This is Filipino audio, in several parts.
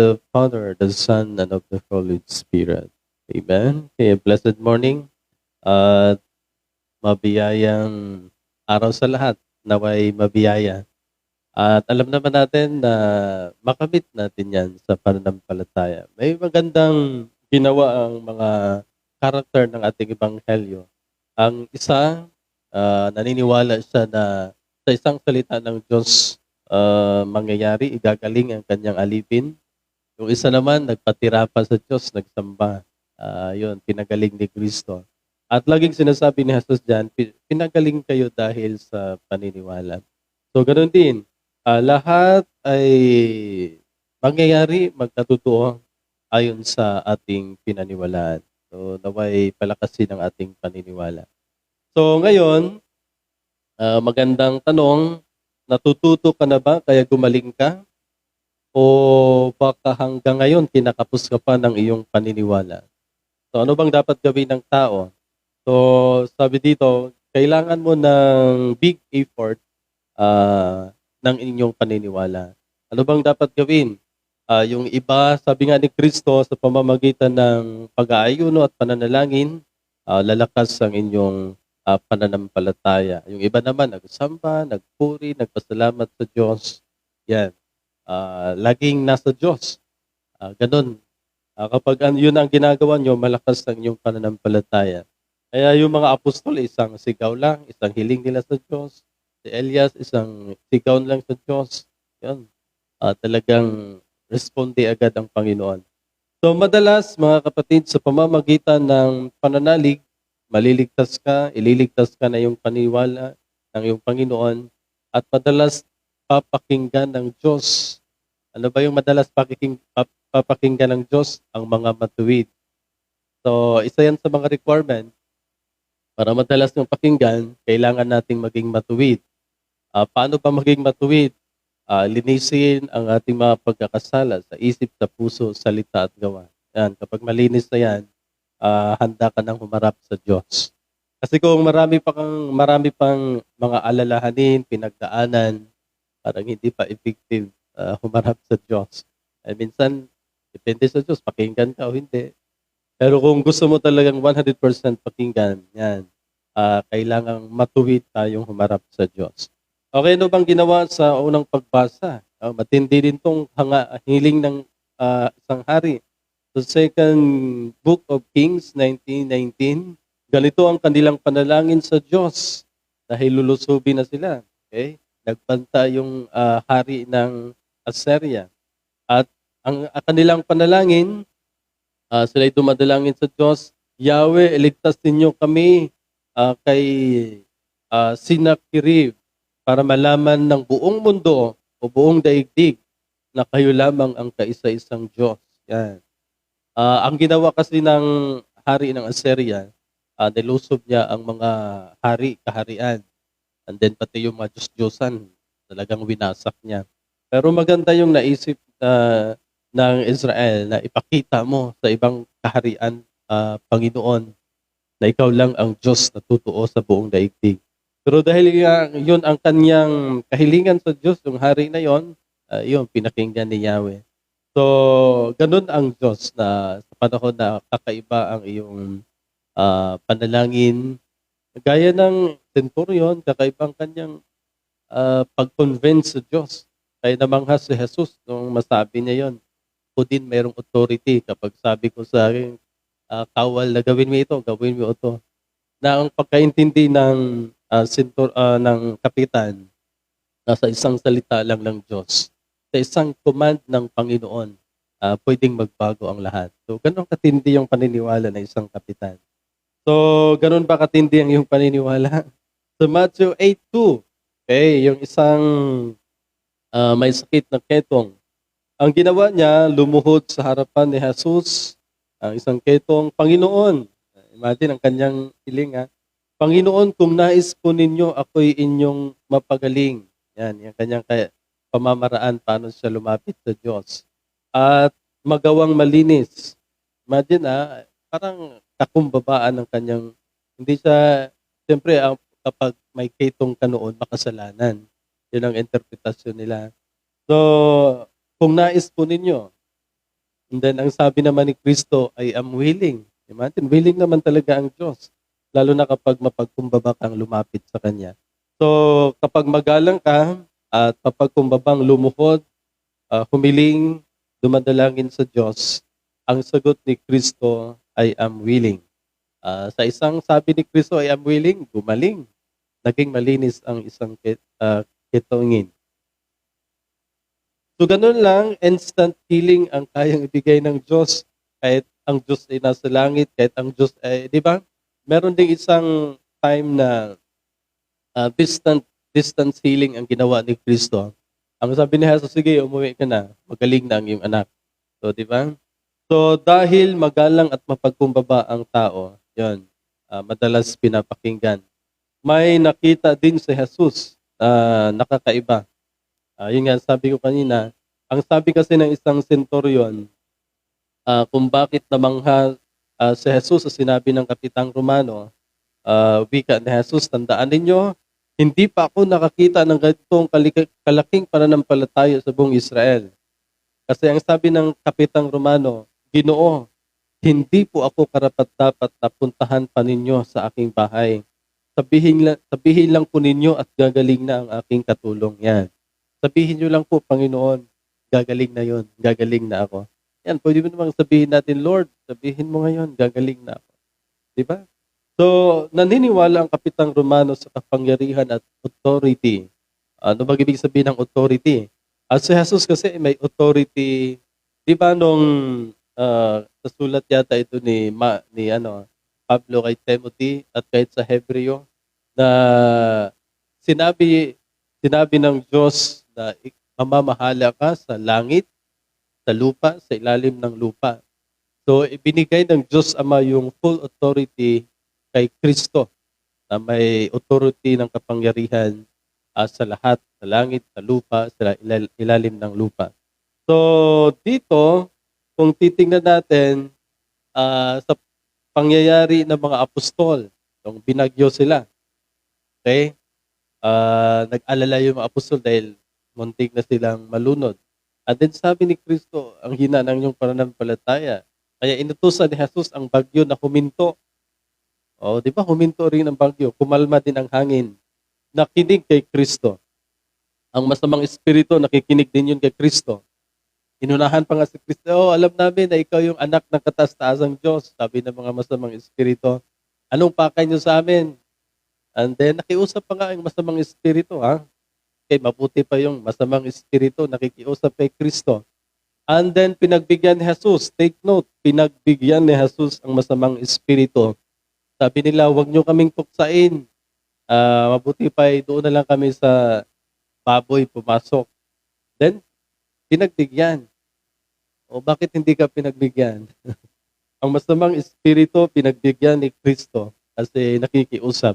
the Father, the Son, and of the Holy Spirit. Amen. Okay, blessed morning. At mabiyayang araw sa lahat. Naway mabiyaya. At alam naman natin na makamit natin yan sa pananampalataya. May magandang ginawa ang mga karakter ng ating ebanghelyo. Ang isa, ah, naniniwala siya na sa isang salita ng Diyos ah, mangyayari, igagaling ang kanyang alipin. Yung isa naman, nagpatira pa sa Diyos, nagsamba. Ah, yun, pinagaling ni Kristo. At laging sinasabi ni Jesus dyan, "Pi- pinagaling kayo dahil sa paniniwala. So, ganoon din. Ah, lahat ay mangyayari, magkatotoo ayon sa ating pinaniwalaan. So, naway palakasin ang ating paniniwala. So, ngayon, ah, magandang tanong, natututo ka na ba kaya gumaling ka? O baka hanggang ngayon kinakapos ka pa ng iyong paniniwala? So, ano bang dapat gawin ng tao? So, sabi dito, kailangan mo ng big effort ah, ng inyong paniniwala. Ano bang dapat gawin? Ah, yung iba, sabi nga ni Kristo, sa pamamagitan ng pag-aayuno at pananalangin, ah, lalakas ang inyong ah, pananampalataya. Yung iba naman, nagsamba, nagpuri, nagpasalamat sa Diyos. Yan. Ah, laging nasa Diyos. Ah, ganun. Ah, kapag an- yun ang ginagawa nyo, malakas ang inyong pananampalataya. Kaya yung mga apostol, isang sigaw lang, isang hiling nila sa Diyos. Si Elias, isang sigaw lang sa Diyos. Yan. Ah, talagang responde agad ang Panginoon. So madalas, mga kapatid, sa pamamagitan ng pananalig, maliligtas ka, ililigtas ka na yung paniwala ng iyong Panginoon, at madalas papakinggan ng Diyos. Ano ba yung madalas pakiking, pap- papakinggan ng Diyos? Ang mga matuwid. So, isa yan sa mga requirement. Para madalas yung pakinggan, kailangan nating maging matuwid. Ah, paano ba maging matuwid? Ah, linisin ang ating mga pagkakasala sa isip, sa puso, salita at gawa. Yan, kapag malinis na yan, ah, handa ka nang humarap sa Diyos. Kasi kung marami pa kang marami pang mga alalahanin, pinagdaanan, parang hindi pa effective ah, humarap sa Diyos. Eh, minsan, depende sa Diyos, pakinggan ka o hindi. Pero kung gusto mo talagang 100% pakinggan, yan, ah, kailangang matuwid tayong humarap sa Diyos. Okay, ano bang ginawa sa unang pagbasa? Ah, matindi din tong hanga, hiling ng ah, isang hari. Sa second book of Kings, 1919, ganito ang kanilang panalangin sa Diyos dahil lulusubin na sila. Okay? Nagbanta yung ah, hari ng Assyria. At ang, ang kanilang panalangin, ah, sila ay dumadalangin sa Diyos, Yahweh, iligtas ninyo kami ah, kay uh, Sinakirib para malaman ng buong mundo o buong daigdig na kayo lamang ang kaisa-isang Diyos. Yan. Ah, ang ginawa kasi ng hari ng Assyria, uh, nilusob niya ang mga hari, kaharian. And then pati yung mga Diyos-Diyosan, talagang winasak niya. Pero maganda yung naisip na ng Israel na ipakita mo sa ibang kaharian, ah, Panginoon, na ikaw lang ang Diyos na totoo sa buong daigdig. Pero dahil nga yun ang kanyang kahilingan sa Diyos, yung hari na yon, uh, yun, pinakinggan ni Yahweh. So, ganun ang Diyos na sa panahon na kakaiba ang iyong ah, panalangin. Gaya ng centurion, kakaiba ang kanyang ah, pag-convince sa Diyos. Kaya namangha si Jesus nung masabi niya yon. Ako din mayroong authority kapag sabi ko sa akin, ah, kawal na gawin mo ito, gawin mo ito. Na ang pagkaintindi ng ah, sintur, ah, ng kapitan nasa isang salita lang ng Diyos. Sa isang command ng Panginoon, ah, pwedeng magbago ang lahat. So, ganun katindi yung paniniwala ng isang kapitan. So, ganun ba katindi ang iyong paniniwala? Sa Matthew 8.2, okay, yung isang ah, may sakit na ketong, ang ginawa niya, lumuhod sa harapan ni Jesus, ang isang ketong, Panginoon, imagine ang kanyang hiling ha, Panginoon, kung nais po ninyo, ako'y inyong mapagaling. Yan, yung kanyang kaya, pamamaraan paano siya lumapit sa Diyos. At magawang malinis. Imagine ha, parang kakumbabaan ng kanyang, hindi siya, siyempre, ang, kapag may ketong ka noon, makasalanan. Yun ang interpretasyon nila. So, kung nais po ninyo, And then, ang sabi naman ni Kristo, I am willing. Imagine, willing naman talaga ang Diyos. Lalo na kapag mapagkumbaba kang lumapit sa Kanya. So, kapag magalang ka at mapagkumbabang lumuhod, ah, humiling, dumadalangin sa Diyos, ang sagot ni Kristo, I am willing. Ah, sa isang sabi ni Kristo, I am willing, gumaling. Naging malinis ang isang uh, kitongin. So ganun lang, instant healing ang kayang ibigay ng Diyos. Kahit ang Diyos ay nasa langit, kahit ang Diyos ay, di ba? Meron ding isang time na ah, distant distance healing ang ginawa ni Kristo. Ang sabi ni Jesus, sige, umuwi ka na. Magaling na ang iyong anak. So, di ba? So, dahil magalang at mapagkumbaba ang tao, yon ah, madalas pinapakinggan. May nakita din si Jesus na nakakaiba. Ah, yun nga, sabi ko kanina, ang sabi kasi ng isang centurion, ah, kung bakit namangha ah, si Jesus sa sinabi ng Kapitang Romano, ah, wika ni Jesus, tandaan ninyo, hindi pa ako nakakita ng ganitong kalaking pananampalataya sa buong Israel. Kasi ang sabi ng Kapitang Romano, Ginoo, hindi po ako karapat-dapat na puntahan pa ninyo sa aking bahay. Sabihin lang, sabihin lang po ninyo at gagaling na ang aking katulong. Yan. Sabihin nyo lang po, Panginoon, gagaling na yon, gagaling na ako. Yan, pwede mo namang sabihin natin, Lord, sabihin mo ngayon, gagaling na ako. Di ba? So, naniniwala ang Kapitang Romano sa kapangyarihan at authority. Ano ba ibig sabihin ng authority? At si Jesus kasi may authority, di ba nung ah, sa sulat yata ito ni, Ma, ni ano, Pablo kay Timothy at kahit sa Hebreo na sinabi sinabi ng Diyos na mamamahala ka sa langit, sa lupa, sa ilalim ng lupa. So, ibinigay ng Diyos Ama yung full authority kay Kristo na may authority ng kapangyarihan ah, sa lahat, sa langit, sa lupa, sa ilal- ilalim ng lupa. So, dito, kung titingnan natin ah, sa pangyayari ng mga apostol, nung binagyo sila, okay? Ah, nag-alala yung mga apostol dahil muntik na silang malunod. At then sabi ni Kristo, ang hina ng iyong pananampalataya. Kaya inutusan ni Jesus ang bagyo na huminto. O, di ba huminto rin ang bagyo, kumalma din ang hangin. Nakinig kay Kristo. Ang masamang espiritu, nakikinig din yun kay Kristo. Inunahan pa nga si Kristo, oh, alam namin na ikaw yung anak ng kataas-taasang Diyos. Sabi ng mga masamang espiritu, anong pakay niyo sa amin? And then, nakiusap pa nga ang masamang espiritu, ha? Okay, mabuti pa yung masamang espiritu, nakikiusap kay Kristo. And then, pinagbigyan ni Jesus. Take note, pinagbigyan ni Jesus ang masamang espiritu. Sabi nila, huwag nyo kaming tuksain. Ah, mabuti pa, eh, doon na lang kami sa baboy pumasok. Then, pinagbigyan. O bakit hindi ka pinagbigyan? ang masamang espiritu, pinagbigyan ni Kristo kasi nakikiusap.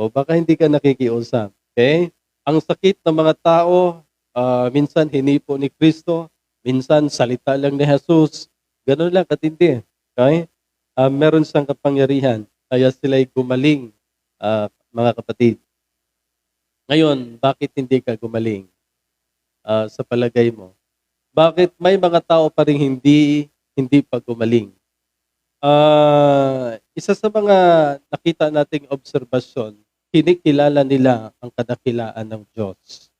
O baka hindi ka nakikiusap. Okay? Ang sakit ng mga tao, ah, minsan hinipo ni Kristo, minsan salita lang ni Jesus. Ganun lang katindi. Okay? Ah, meron siyang kapangyarihan. Kaya sila'y gumaling, ah, mga kapatid. Ngayon, bakit hindi ka gumaling? Ah, sa palagay mo. Bakit may mga tao pa rin hindi hindi pa gumaling? Ah, isa sa mga nakita nating obserbasyon, kinikilala nila ang kadakilaan ng Diyos.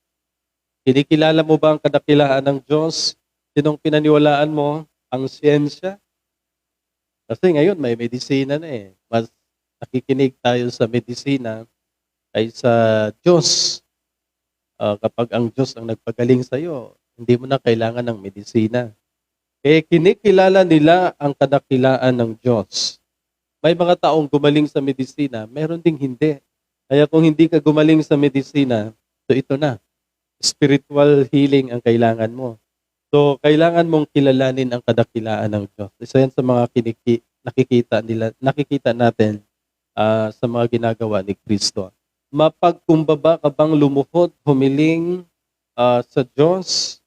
Kinikilala mo ba ang kadakilaan ng Diyos? Sinong pinaniwalaan mo? Ang siyensya? Kasi ngayon may medisina na eh. Mas nakikinig tayo sa medisina kaysa Diyos. Ah, kapag ang Diyos ang nagpagaling sa iyo, hindi mo na kailangan ng medisina. Eh, kinikilala nila ang kadakilaan ng Diyos. May mga taong gumaling sa medisina, meron ding hindi. Kaya kung hindi ka gumaling sa medisina, so ito na. Spiritual healing ang kailangan mo. So, kailangan mong kilalanin ang kadakilaan ng Diyos. Isa yan sa mga kiniki, nakikita nila, nakikita natin ah, sa mga ginagawa ni Kristo. Mapagkumbaba ka bang lumuhod, humiling ah, sa Diyos?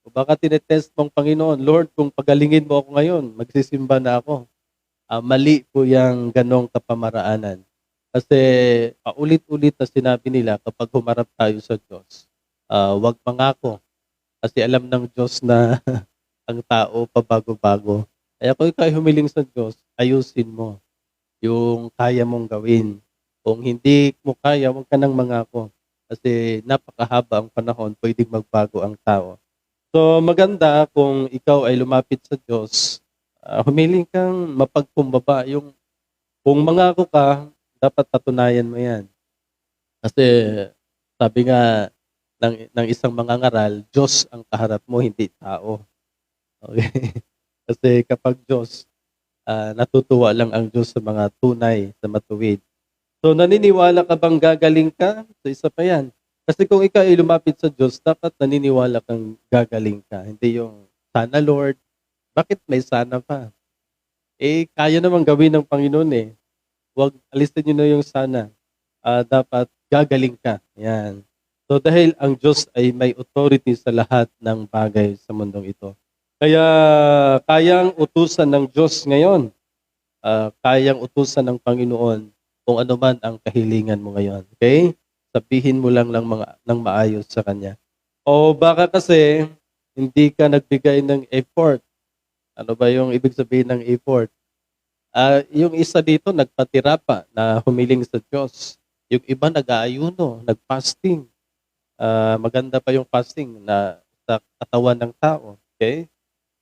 O baka tinetest mong Panginoon, Lord, kung pagalingin mo ako ngayon, magsisimba na ako. Ah, mali po yung ganong kapamaraanan. Kasi paulit-ulit na sinabi nila kapag humarap tayo sa Diyos, ah, wag mangako. Kasi alam ng Diyos na ang tao pabago-bago. Kaya kung ikaw humiling sa Diyos, ayusin mo yung kaya mong gawin. Kung hindi mo kaya, huwag ka nang mangako. Kasi napakahaba ang panahon, pwedeng magbago ang tao. So maganda kung ikaw ay lumapit sa Diyos, ah, humiling kang mapagkumbaba. Yung, kung mangako ka, dapat patunayan mo yan. Kasi sabi nga ng, ng isang mangangaral, Diyos ang kaharap mo, hindi tao. Okay? Kasi kapag Diyos, ah, natutuwa lang ang Diyos sa mga tunay, sa matuwid. So naniniwala ka bang gagaling ka? So isa pa yan. Kasi kung ikaw ay lumapit sa Diyos, dapat naniniwala kang gagaling ka. Hindi yung, sana Lord, bakit may sana pa? Eh, kaya naman gawin ng Panginoon eh. Huwag, alisin nyo na yung sana. Ah, dapat gagaling ka. Yan. So dahil ang Diyos ay may authority sa lahat ng bagay sa mundong ito. Kaya kayang utusan ng Diyos ngayon. Ah, kayang utusan ng Panginoon kung ano man ang kahilingan mo ngayon. Okay? Sabihin mo lang lang mga, ng maayos sa Kanya. O baka kasi hindi ka nagbigay ng effort. Ano ba yung ibig sabihin ng effort? Ah, yung isa dito nagpatira pa na humiling sa Diyos. Yung iba nag-aayuno, nag-fasting. Ah, maganda pa yung fasting na sa katawan ng tao. Okay?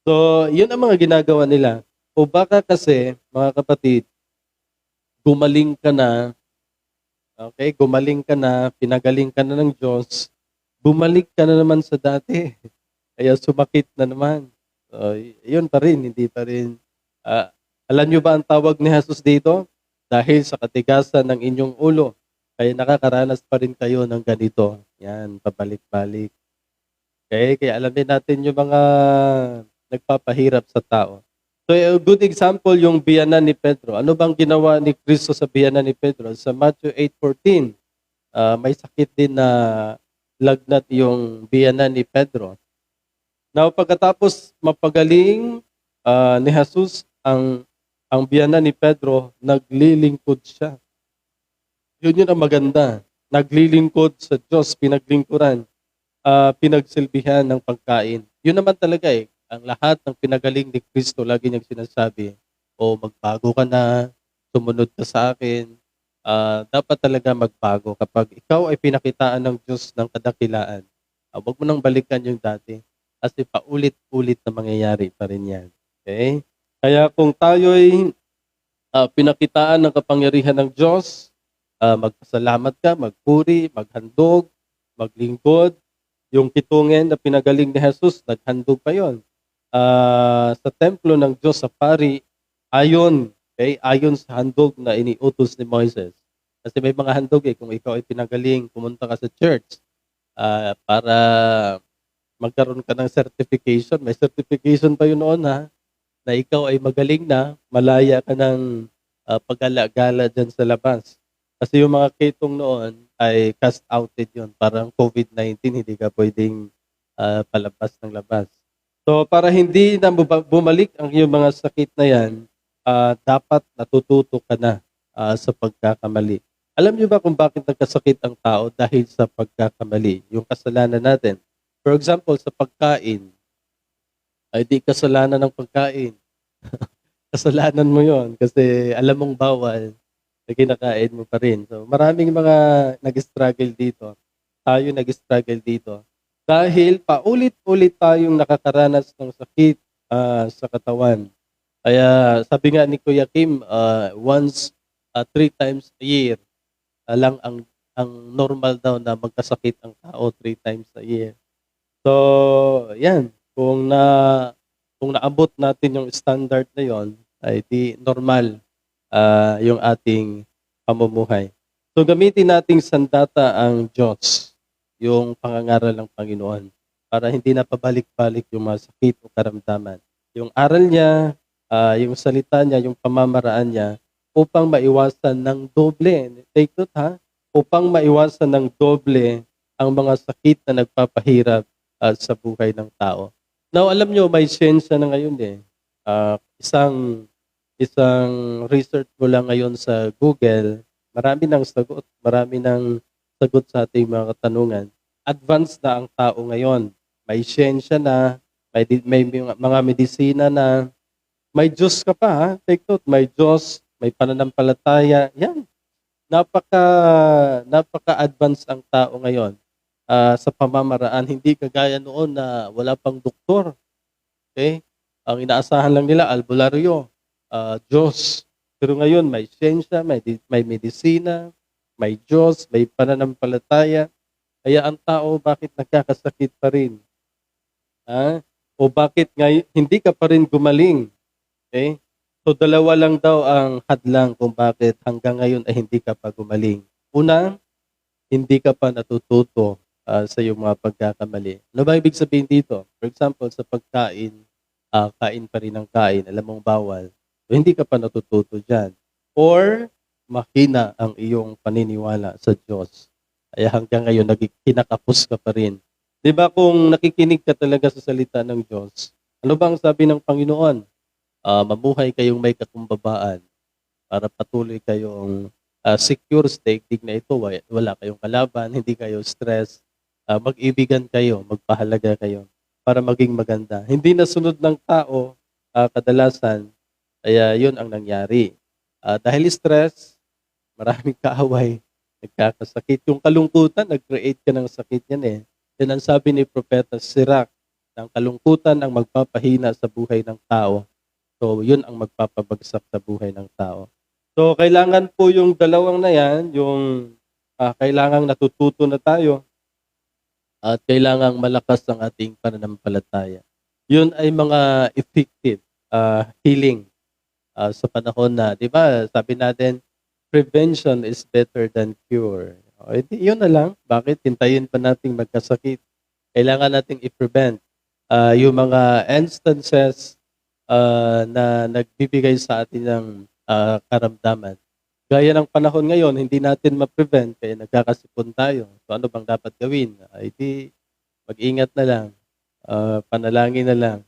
So, yun ang mga ginagawa nila. O baka kasi, mga kapatid, gumaling ka na, okay, gumaling ka na, pinagaling ka na ng Diyos, bumalik ka na naman sa dati. Kaya sumakit na naman. So, yun pa rin, hindi pa rin. Ah, alam nyo ba ang tawag ni Jesus dito? Dahil sa katigasan ng inyong ulo, kaya nakakaranas pa rin kayo ng ganito. Yan, pabalik-balik. Okay, kaya alamin natin yung mga nagpapahirap sa tao. So, a good example yung biyanan ni Pedro. Ano bang ginawa ni Kristo sa biyanan ni Pedro? Sa Matthew 8.14, ah, may sakit din na lagnat yung biyanan ni Pedro. Now, pagkatapos mapagaling ah, ni Jesus ang ang biyanan ni Pedro, naglilingkod siya. Yun yun ang maganda. Naglilingkod sa Diyos, pinaglingkuran, ah, pinagsilbihan ng pagkain. Yun naman talaga eh. Ang lahat ng pinagaling ni Kristo, lagi niyang sinasabi, o magbago ka na, sumunod ka sa akin. Ah, dapat talaga magbago. Kapag ikaw ay pinakitaan ng Diyos ng kadakilaan, ah, huwag mo nang balikan yung dati. Kasi paulit-ulit na mangyayari pa rin yan. Okay? Kaya kung tayo'y ah, pinakitaan ng kapangyarihan ng Diyos, ah, magpasalamat ka, magpuri, maghandog, maglingkod. Yung kitungen na pinagaling ni Jesus, naghandog pa yon. Ah, sa templo ng Diyos sa pari, ayon, okay, ayon sa handog na iniutos ni Moises. Kasi may mga handog eh, kung ikaw ay pinagaling, pumunta ka sa church ah, para magkaroon ka ng certification. May certification pa yun noon ha, na ikaw ay magaling na, malaya ka ng uh, pag-alagala dyan sa labas. Kasi yung mga ketong noon ay cast outed yun. Parang COVID-19, hindi ka pwedeng ah, palabas ng labas. So para hindi na bumalik ang iyong mga sakit na yan, ah, dapat natututo ka na ah, sa pagkakamali. Alam niyo ba kung bakit nagkasakit ang tao dahil sa pagkakamali? Yung kasalanan natin. For example, sa pagkain, ay di kasalanan ng pagkain. kasalanan mo yon kasi alam mong bawal na kinakain mo pa rin. So maraming mga nag-struggle dito. Tayo nag-struggle dito. Dahil paulit-ulit tayong nakakaranas ng sakit ah, sa katawan. Kaya sabi nga ni Kuya Kim, ah, once, ah, three times a year ah, lang ang ang normal daw na magkasakit ang tao three times a year. So, yan. Kung na kung naabot natin yung standard na yon, ay di normal ah, yung ating pamumuhay. So gamitin nating sandata ang Diyos, yung pangangaral ng Panginoon, para hindi na pabalik-balik yung mga sakit o karamdaman. Yung aral niya, ah, yung salita niya, yung pamamaraan niya, upang maiwasan ng doble. Take note ha, upang maiwasan ng doble ang mga sakit na nagpapahirap ah, sa buhay ng tao. Now, alam nyo, may siyensya na ngayon eh. Ah, isang isang research mo lang ngayon sa Google, marami ng sagot, marami ng sagot sa ating mga katanungan. Advanced na ang tao ngayon. May siyensya na, May, may mga medisina na may Diyos ka pa, ha? Take note, may Diyos, may pananampalataya. Yan. Napaka, napaka-advance ang tao ngayon ah, sa pamamaraan. Hindi kagaya noon na wala pang doktor. Okay? Ang inaasahan lang nila, albularyo, ah, Diyos. Pero ngayon, may siyensya, may, may medisina, may Diyos, may pananampalataya. Kaya ang tao, bakit nagkakasakit pa rin? Ha? O bakit ngay hindi ka pa rin gumaling? Okay? So dalawa lang daw ang hadlang kung bakit hanggang ngayon ay hindi ka pa gumaling. Una, hindi ka pa natututo ah, sa iyong mga pagkakamali. Ano ba ibig sabihin dito? For example, sa pagkain, ah, kain pa rin ng kain, alam mong bawal. So, hindi ka pa natututo dyan. Or, mahina ang iyong paniniwala sa Diyos. Kaya hanggang ngayon, kinakapos ka pa rin. Di ba kung nakikinig ka talaga sa salita ng Diyos, ano ba ang sabi ng Panginoon? Ah, mamuhay kayong may kakumbabaan para patuloy kayong ah, secure sa daigdig na ito. Wa- Wala kayong kalaban, hindi kayo stress. Ah, mag-ibigan kayo, magpahalaga kayo para maging maganda. Hindi na sunod ng tao ah, kadalasan, kaya yun ang nangyari. Ah, dahil stress, maraming kaaway, nagkakasakit. Yung kalungkutan, nag-create ka ng sakit yan eh. Yan ang sabi ni Propeta Sirach, ng kalungkutan ang magpapahina sa buhay ng tao. So, yun ang magpapabagsak sa buhay ng tao. So, kailangan po yung dalawang na yan, yung ah, kailangang natututo na tayo at kailangang malakas ang ating pananampalataya. Yun ay mga effective ah, healing ah, sa panahon na, di ba, sabi natin, prevention is better than cure. O, edi, yun na lang. Bakit? Hintayin pa nating magkasakit. Kailangan nating i-prevent ah, yung mga instances ah, na nagbibigay sa atin ng ah, karamdaman. Gaya ng panahon ngayon, hindi natin ma-prevent kaya nagkakasipon tayo. So ano bang dapat gawin? Ay di mag-ingat na lang. Ah, panalangin na lang.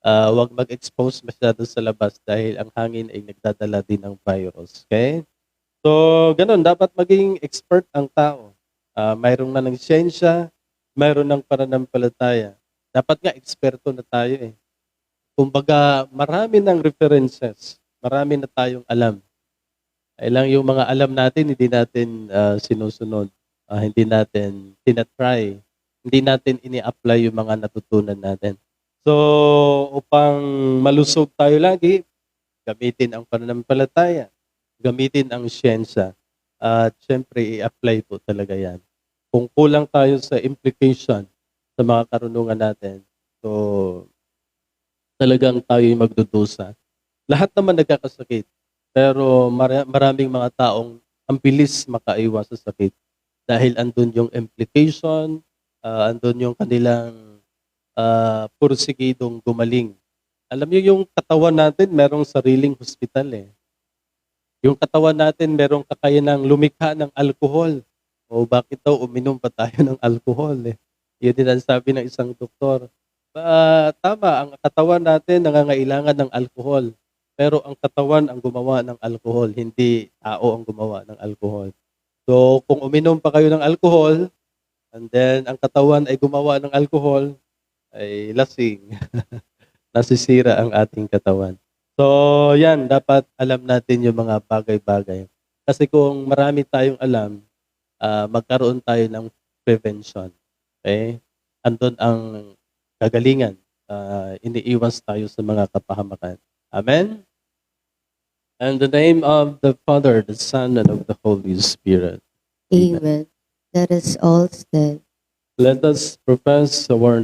Ah, huwag mag-expose masyado sa labas dahil ang hangin ay nagdadala din ng virus. Okay? So, ganun, dapat maging expert ang tao. Ah, mayroong na ng siyensya, mayroon ng pananampalataya. Dapat nga eksperto na tayo eh. Kumbaga, marami ng references. Marami na tayong alam. Ay lang yung mga alam natin, hindi natin ah, sinusunod. Ah, hindi natin tinatry. Hindi natin ini-apply yung mga natutunan natin. So, upang malusog tayo lagi, gamitin ang pananampalataya, gamitin ang siyensya, at syempre, i-apply po talaga yan. Kung kulang tayo sa implication sa mga karunungan natin, so, talagang tayo magdudusa. Lahat naman nagkakasakit, pero mara- maraming mga taong ang bilis makaiwas sa sakit dahil andun yung implication, ah, andun yung kanilang uh, pursigidong gumaling. Alam niyo yung katawan natin merong sariling hospital eh. Yung katawan natin merong kakayanang lumikha ng alkohol. O bakit daw uminom pa tayo ng alkohol eh. Yun din ang sabi ng isang doktor. Ba, tama, ang katawan natin nangangailangan ng alkohol. Pero ang katawan ang gumawa ng alkohol, hindi tao ang gumawa ng alkohol. So, kung uminom pa kayo ng alkohol, and then ang katawan ay gumawa ng alkohol, ay lasing. Nasisira ang ating katawan. So, yan, dapat alam natin yung mga bagay-bagay. Kasi kung marami tayong alam, ah, magkaroon tayo ng prevention. Okay? Andun ang kagalingan. Ah, iniiwas tayo sa mga kapahamakan. Amen? In the name of the Father, the Son, and of the Holy Spirit. Amen. Let us all stand. Let us profess our